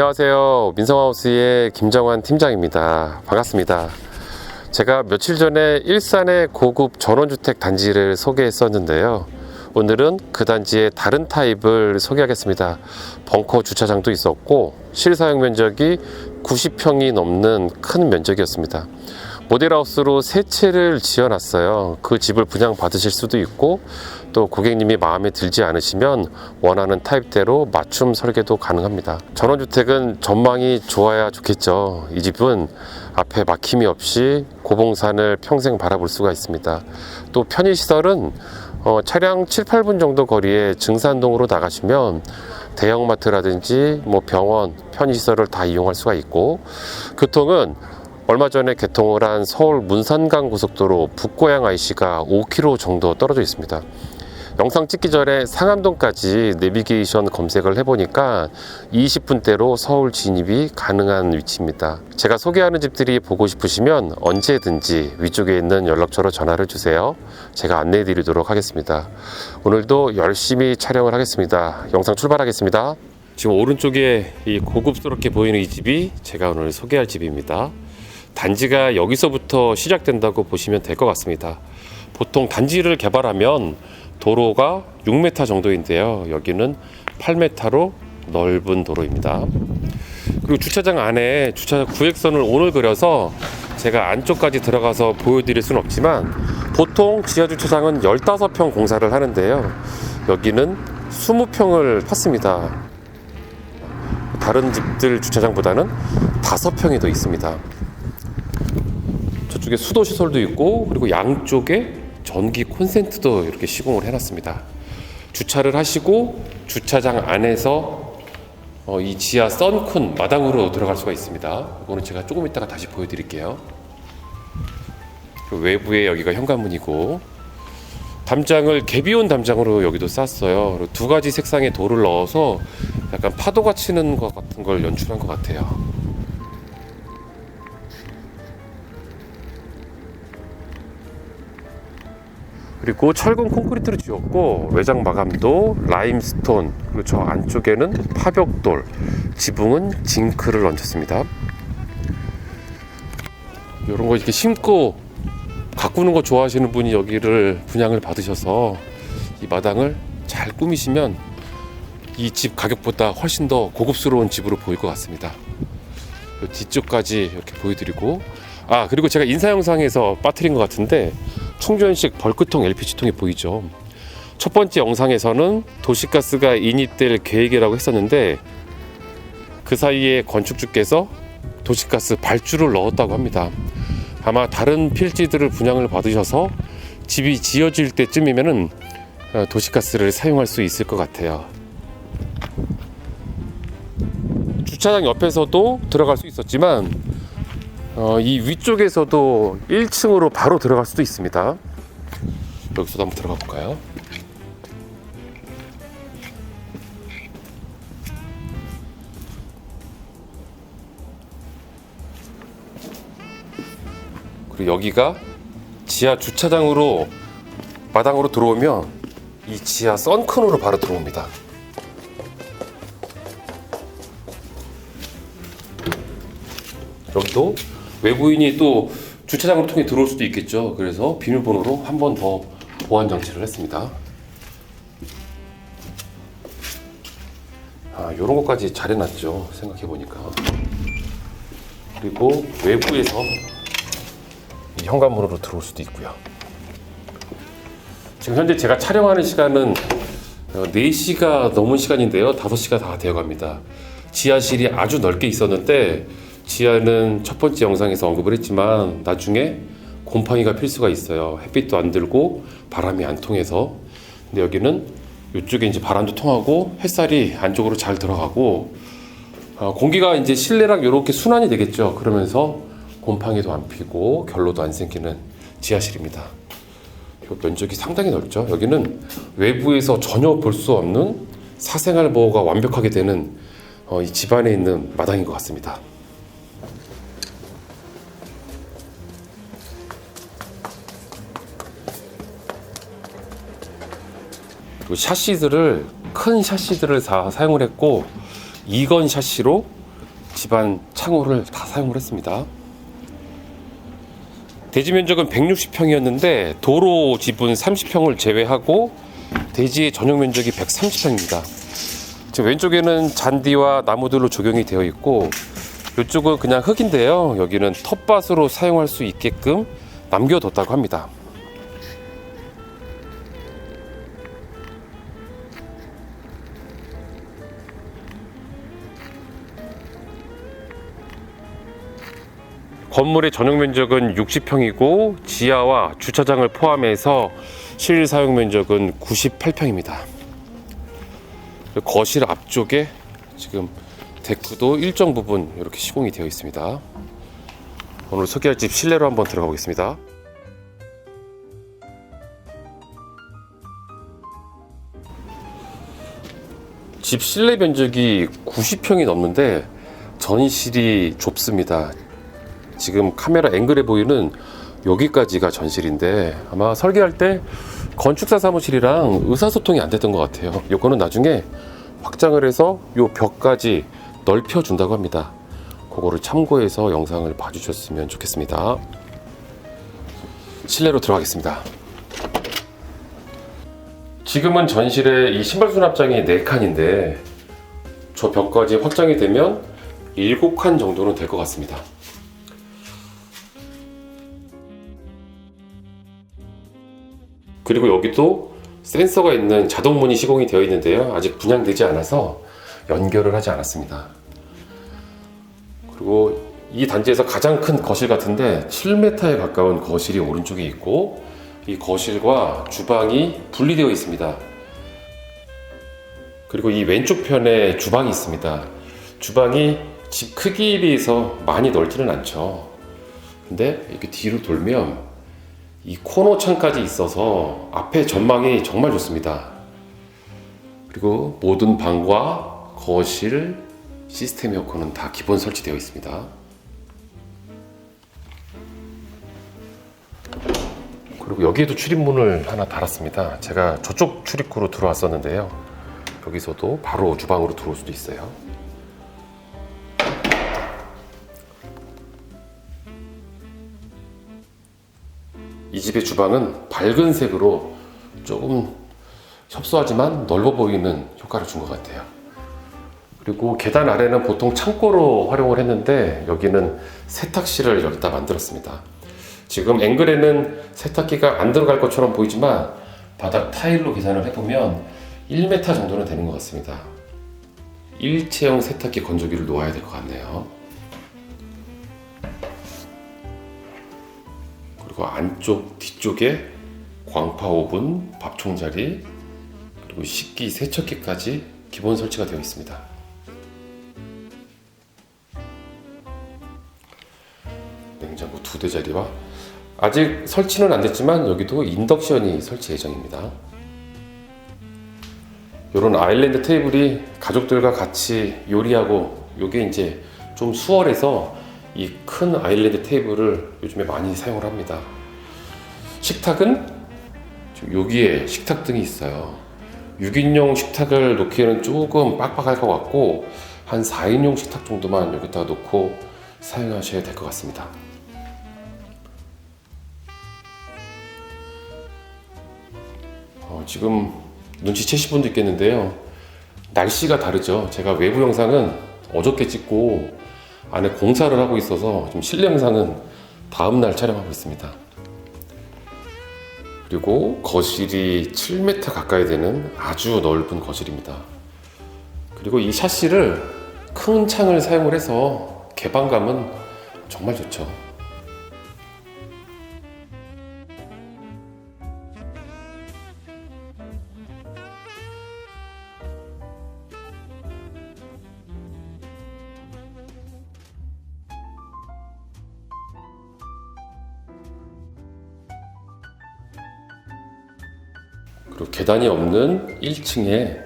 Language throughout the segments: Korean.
안녕하세요. 민성하우스의 김정환 팀장입니다. 반갑습니다. 제가 며칠 전에 일산의 고급 전원주택 단지를 소개했었는데요. 오늘은 그 단지의 다른 타입을 소개하겠습니다. 벙커 주차장도 있었고 실사용 면적이 90평이 넘는 큰 면적이었습니다. 모델하우스로 세 채를 지어놨어요. 그 집을 분양 받으실 수도 있고 또 고객님이 마음에 들지 않으시면 원하는 타입대로 맞춤 설계도 가능합니다. 전원주택은 전망이 좋아야 좋겠죠. 이 집은 앞에 막힘이 없이 고봉산을 평생 바라볼 수가 있습니다. 또 편의시설은 어, 차량 7, 8분 정도 거리에 증산동으로 나가시면 대형마트라든지 뭐 병원, 편의시설을 다 이용할 수가 있고 교통은 얼마 전에 개통을 한 서울 문산강 고속도로 북고양 IC가 5km 정도 떨어져 있습니다. 영상 찍기 전에 상암동까지 내비게이션 검색을 해보니까 20분대로 서울 진입이 가능한 위치입니다. 제가 소개하는 집들이 보고 싶으시면 언제든지 위쪽에 있는 연락처로 전화를 주세요. 제가 안내해 드리도록 하겠습니다. 오늘도 열심히 촬영을 하겠습니다. 영상 출발하겠습니다. 지금 오른쪽에 이 고급스럽게 보이는 이 집이 제가 오늘 소개할 집입니다. 단지가 여기서부터 시작된다고 보시면 될 것 같습니다. 보통 단지를 개발하면 도로가 6m 정도인데요. 여기는 8m로 넓은 도로입니다. 그리고 주차장 안에 주차장 구획선을 오늘 그려서 제가 안쪽까지 들어가서 보여드릴 수는 없지만 보통 지하 주차장은 15평 공사를 하는데요. 여기는 20평을 팠습니다. 다른 집들 주차장보다는 5평이 더 있습니다. 저쪽에 수도 시설도 있고 그리고 양쪽에 전기 콘센트도 이렇게 시공을 해놨습니다. 주차를 하시고 주차장 안에서 어, 이 지하 썬큰 마당으로 들어갈 수가 있습니다. 이거는 제가 조금 이따가 다시 보여드릴게요. 그리고 외부에 여기가 현관문이고 담장을 개비온 담장으로 여기도 쌌어요. 두 가지 색상의 돌을 넣어서 약간 파도가 치는 것 같은 걸 연출한 것 같아요. 그리고 철근 콘크리트로 지었고 외장 마감도 라임스톤 그리고 저 안쪽에는 파벽돌 지붕은 징크를 얹었습니다. 이런 거 이렇게 심고 가꾸는 거 좋아하시는 분이 여기를 분양을 받으셔서 이 마당을 잘 꾸미시면 이 집 가격보다 훨씬 더 고급스러운 집으로 보일 것 같습니다. 요 뒤쪽까지 이렇게 보여드리고. 아 그리고 제가 인사 영상에서 빠뜨린 것 같은데 충전식 벌크통 LPG통이 보이죠. 첫 번째 영상에서는 도시가스가 인입될 계획이라고 했었는데 그 사이에 건축주께서 도시가스 발주를 넣었다고 합니다. 아마 다른 필지들을 분양을 받으셔서 집이 지어질 때쯤이면은 어, 도시가스를 사용할 수 있을 것 같아요. 주차장 옆에서도 들어갈 수 있었지만 어, 이 위쪽에서도 1층으로 바로 들어갈 수도 있습니다. 여기서도 한번 들어가 볼까요? 그리고 여기가 지하 주차장으로 마당으로 들어오면 이 지하 썬큰으로 바로 들어옵니다. 여기도 외부인이 또 주차장을 통해 들어올 수도 있겠죠. 그래서 비밀번호로 한 번 더 보안 장치를 했습니다. 아, 이런 것까지 잘 해놨죠. 생각해 보니까. 그리고 외부에서 이 현관문으로 들어올 수도 있고요. 지금 현재 제가 촬영하는 시간은 어, 4시가 넘은 시간인데요. 5시가 다 되어 갑니다. 지하실이 아주 넓게 있었는데 지하는 첫 번째 영상에서 언급을 했지만 나중에 곰팡이가 필수가 있어요. 햇빛도 안 들고 바람이 안 통해서. 근데 여기는 이쪽에 이제 바람도 통하고 햇살이 안쪽으로 잘 들어가고 어, 공기가 이제 실내랑 이렇게 순환이 되겠죠. 그러면서 곰팡이도 안 피고 결로도 안 생기는 지하실입니다. 이 면적이 상당히 넓죠. 여기는 외부에서 전혀 볼 수 없는 사생활 보호가 완벽하게 되는 어, 이 집안에 있는 마당인 것 같습니다. 샤시들을 큰 샤시들을 다 사용을 했고 이건 샤시로 집안 창호를 다 사용을 했습니다. 대지 면적은 160평이었는데 도로 지분 30평을 제외하고 대지의 전용 면적이 130평입니다. 지금 왼쪽에는 잔디와 나무들로 조경이 되어 있고 이쪽은 그냥 흙인데요. 여기는 텃밭으로 사용할 수 있게끔 남겨뒀다고 합니다. 건물의 전용 면적은 60평이고 지하와 주차장을 포함해서 실 사용 면적은 98평입니다. 거실 앞쪽에 지금 데크도 일정 부분 이렇게 시공이 되어 있습니다. 오늘 소개할 집 실내로 한번 들어가 보겠습니다. 집 실내 면적이 90평이 넘는데 전실이 좁습니다. 지금 카메라 앵글에 보이는 여기까지가 전실인데 아마 설계할 때 건축사 사무실이랑 의사소통이 안 됐던 것 같아요. 요거는 나중에 확장을 해서 요 벽까지 넓혀 준다고 합니다. 그거를 참고해서 영상을 봐주셨으면 좋겠습니다. 실내로 들어가겠습니다. 지금은 전실에 이 신발 수납장이 4칸인데 저 벽까지 확장이 되면 7칸 정도는 될 것 같습니다. 그리고 여기도 센서가 있는 자동 문이 시공이 되어 있는데요. 아직 분양되지 않아서 연결을 하지 않았습니다. 그리고 이 단지에서 가장 큰 거실 같은데 7m에 가까운 거실이 오른쪽에 있고 이 거실과 주방이 분리되어 있습니다. 그리고 이 왼쪽 편에 주방이 있습니다. 주방이 집 크기에 비해서 많이 넓지는 않죠. 근데 이렇게 뒤로 돌면 이 코너 창까지 있어서 앞에 전망이 정말 좋습니다. 그리고 모든 방과 거실, 시스템 에어컨은 다 기본 설치되어 있습니다. 그리고 여기에도 출입문을 하나 달았습니다. 제가 저쪽 출입구로 들어왔었는데요. 여기서도 바로 주방으로 들어올 수도 있어요. 이 집의 주방은 밝은 색으로 조금 협소하지만 넓어 보이는 효과를 준 것 같아요. 그리고 계단 아래는 보통 창고로 활용을 했는데 여기는 세탁실을 여기다 만들었습니다. 지금 앵글에는 세탁기가 안 들어갈 것처럼 보이지만 바닥 타일로 계산을 해보면 1m 정도는 되는 것 같습니다. 일체형 세탁기 건조기를 놓아야 될 것 같네요. 그리고 안쪽 뒤쪽에 광파 오븐, 밥총 자리, 그리고 식기, 세척기까지 기본 설치가 되어 있습니다. 냉장고 두 대 자리와 아직 설치는 안 됐지만 여기도 인덕션이 설치 예정입니다. 이런 아일랜드 테이블이 가족들과 같이 요리하고 이게 이제 좀 수월해서 이 큰 아일랜드 테이블을 요즘에 많이 사용을 합니다. 식탁은 지금 여기에 식탁 등이 있어요. 6인용 식탁을 놓기에는 조금 빡빡할 것 같고 한 4인용 식탁 정도만 여기다 놓고 사용하셔야 될 것 같습니다. 어, 지금 눈치채실 분도 있겠는데요. 날씨가 다르죠. 제가 외부 영상은 어저께 찍고 안에 공사를 하고 있어서 좀 실내 영상은 다음 날 촬영하고 있습니다. 그리고 거실이 7m 가까이 되는 아주 넓은 거실입니다. 그리고 이 샤시를 큰 창을 사용을 해서 개방감은 정말 좋죠. 계단이 없는 1층에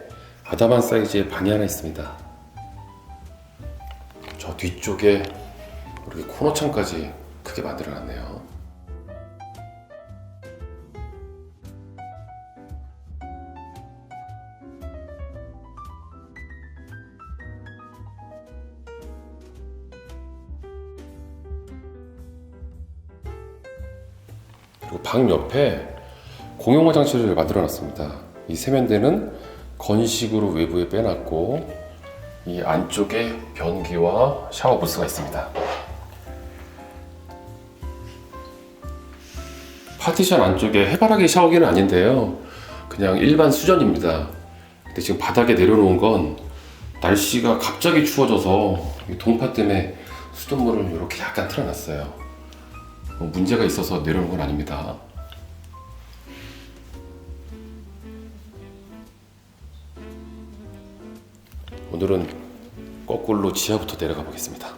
아담한 사이즈의 방이 하나 있습니다. 저 뒤쪽에 이렇게 코너 창까지 크게 만들어놨네요. 그리고 방 옆에 공용 화장실을 만들어 놨습니다. 이 세면대는 건식으로 외부에 빼놨고 이 안쪽에 변기와 샤워 부스가 있습니다. 파티션 안쪽에 해바라기 샤워기는 아닌데요. 그냥 일반 수전입니다. 근데 지금 바닥에 내려놓은 건 날씨가 갑자기 추워져서 이 동파 때문에 수돗물을 이렇게 약간 틀어놨어요. 뭐 문제가 있어서 내려놓은 건 아닙니다. 오늘은 거꾸로 지하부터 내려가 보겠습니다.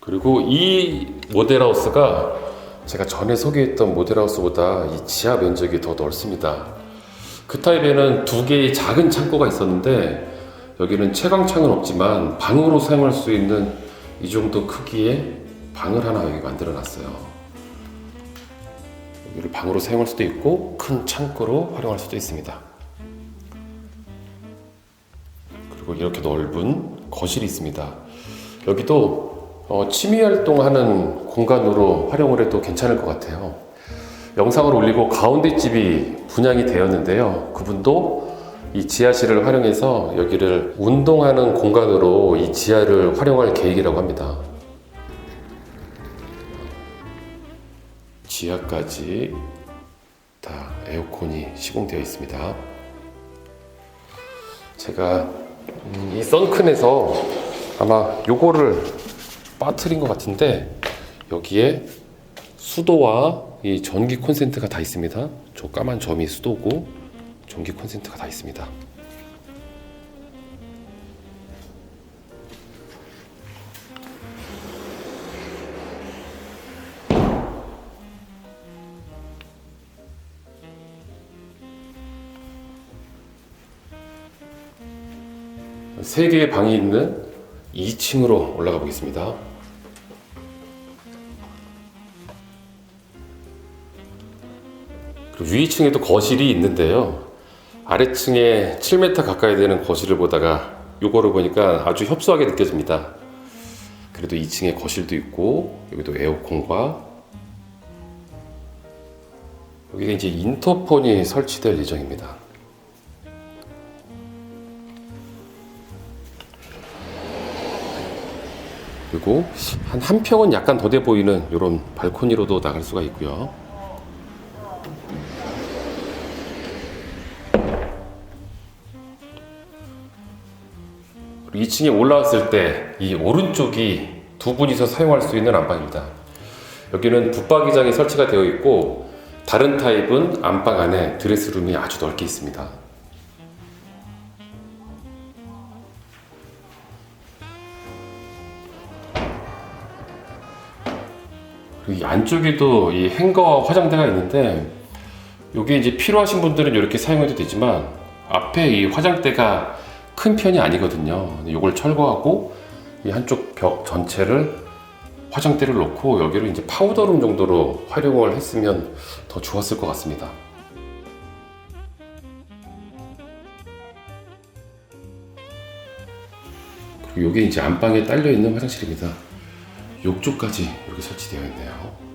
그리고 이 모델하우스가 제가 전에 소개했던 모델하우스보다 이 지하 면적이 더 넓습니다. 그 타입에는 두 개의 작은 창고가 있었는데 여기는 채광창은 없지만 방으로 사용할 수 있는 이 정도 크기의 방을 하나 여기 만들어 놨어요. 여기를 방으로 사용할 수도 있고 큰 창고로 활용할 수도 있습니다. 그리고 이렇게 넓은 거실이 있습니다. 여기도 어, 취미 활동하는 공간으로 활용을 해도 괜찮을 것 같아요. 영상을 올리고 가운데 집이 분양이 되었는데요. 그분도 이 지하실을 활용해서 여기를 운동하는 공간으로 이 지하를 활용할 계획이라고 합니다. 지하까지 다 에어컨이 시공되어 있습니다. 제가 음, 이 선큰에서 아마 요거를 빠트린 것 같은데 여기에 수도와 이 전기 콘센트가 다 있습니다. 저 까만 점이 수도고 전기 콘센트가 다 있습니다. 세 개의 방이 있는 2층으로 올라가 보겠습니다. 위층에도 거실이 있는데요. 아래층에 7m 가까이 되는 거실을 보다가 요거를 보니까 아주 협소하게 느껴집니다. 그래도 2층에 거실도 있고 여기도 에어컨과 여기가 이제 인터폰이 설치될 예정입니다. 그리고 한 한 평은 약간 더 돼 보이는 이런 발코니로도 나갈 수가 있고요. 2층에 올라왔을 때 이 오른쪽이 두 분이서 사용할 수 있는 안방입니다. 여기는 붙박이장이 설치가 되어 있고 다른 타입은 안방 안에 드레스룸이 아주 넓게 있습니다. 이 안쪽에도 이 행거와 화장대가 있는데 이게 이제 필요하신 분들은 이렇게 사용해도 되지만 앞에 이 화장대가 큰 편이 아니거든요. 이걸 철거하고 이 한쪽 벽 전체를 화장대를 놓고 여기를 이제 파우더룸 정도로 활용을 했으면 더 좋았을 것 같습니다. 그리고 이게 이제 안방에 딸려 있는 화장실입니다. 욕조까지 이렇게 설치되어 있네요.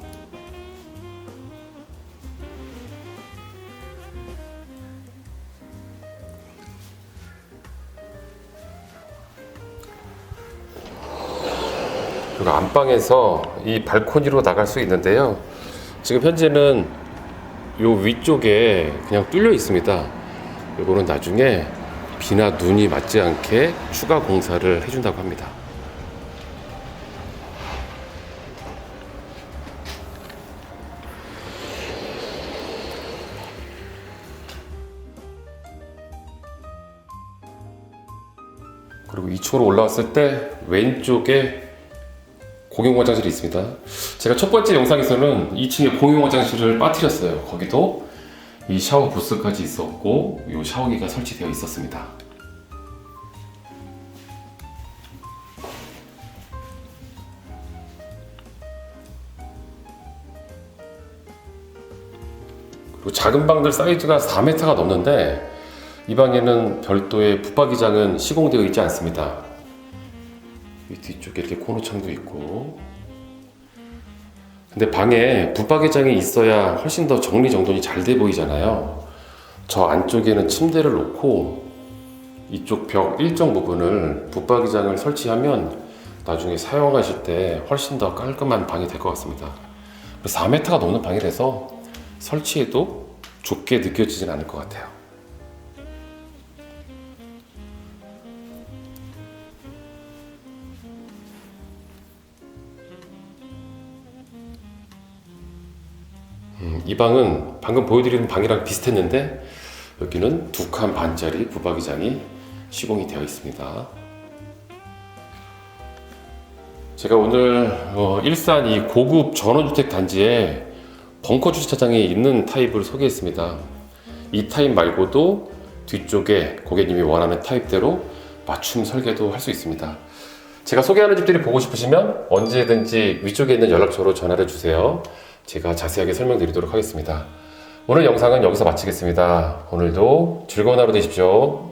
그리고 안방에서 이 발코니로 나갈 수 있는데요. 지금 현재는 요 위쪽에 그냥 뚫려 있습니다. 이거는 나중에 비나 눈이 맞지 않게 추가 공사를 해준다고 합니다. 그리고 2층으로 올라왔을 때 왼쪽에 공용 화장실이 있습니다. 제가 첫 번째 영상에서는 2층에 공용 화장실을 빠뜨렸어요. 거기도 이 샤워 부스까지 있었고 이 샤워기가 설치되어 있었습니다. 그리고 작은 방들 사이즈가 4m가 넘는데 이 방에는 별도의 붙박이장은 시공되어 있지 않습니다. 이 뒤쪽에 이렇게 코너 창도 있고 근데 방에 붙박이장이 있어야 훨씬 더 정리정돈이 잘 돼 보이잖아요. 저 안쪽에는 침대를 놓고 이쪽 벽 일정 부분을 붙박이장을 설치하면 나중에 사용하실 때 훨씬 더 깔끔한 방이 될 것 같습니다. 4m가 넘는 방이라서 설치해도 좁게 느껴지진 않을 것 같아요. 이 방은 방금 보여드리는 방이랑 비슷했는데 여기는 두 칸 반짜리 붙박이장이 시공이 되어 있습니다. 제가 오늘 어, 일산 이 고급 전원주택 단지에 벙커 주차장이 있는 타입을 소개했습니다. 이 타입 말고도 뒤쪽에 고객님이 원하는 타입대로 맞춤 설계도 할 수 있습니다. 제가 소개하는 집들이 보고 싶으시면 언제든지 위쪽에 있는 연락처로 전화를 주세요. 제가 자세하게 설명드리도록 하겠습니다. 오늘 영상은 여기서 마치겠습니다. 오늘도 즐거운 하루 되십시오.